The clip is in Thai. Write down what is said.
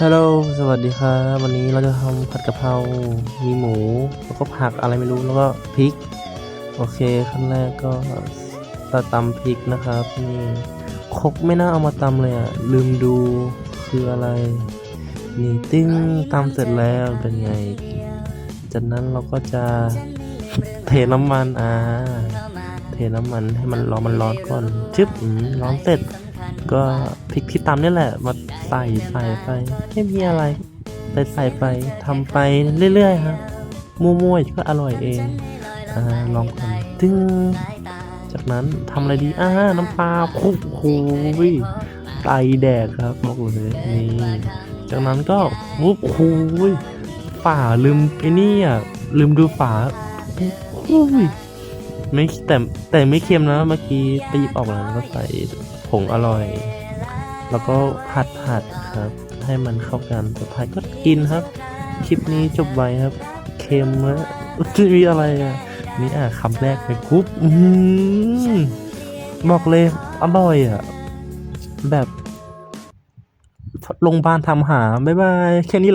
ฮัลโหล สวัสดีครับ วันนี้เราจะทำผัดกะเพรา มีหมู แล้วก็ผักอะไรไม่รู้ แล้วก็พริก โอเค ขั้นแรกก็ตำพริกนะครับ นี่คกไม่น่าเอามาตำเลยอะลืมดูคืออะไร นี่ติ้งตำเสร็จแล้วเป็นไง จากนั้นเราก็จะเทน้ำมัน อ่า เทน้ำมันให้มันร้อนมันร้อนก่อน ชึบร้อนเสร็จ ก็พริกที่ตำนี่แหละ มาใส่ใส่ไปไม่มีอะไรใส่ใส่ไปทำไปเรื่อยๆครับมั่วๆก็อร่อยเองอ่าลองกันตึ้งจากนั้นทำอะไรดีอ่าน้ำปลาคุกโอ้โหไตแดกครับบอกเลยนี่จากนั้นก็วุบโอ้โหฝาลืมไอ้นี่อะลืมดูฝาโอ้ย ไม่แต่แต่ไม่เค็มนะเมื่อกี้ไปหยิบออกมาแล้วก็ใส่ผงอร่อย แล้วก็ผัดผัดครับ ให้มันเข้ากันสุดท้ายก็กินครับ คลิปนี้จบไวครับ เค็มแล้วจะมีอะไรอะนี่อะคำแรกไปคุบบอกเลยอร่อยอะ แบบโรงพยาบาลทำหา บ๊ายบาย แค่นี้แหละ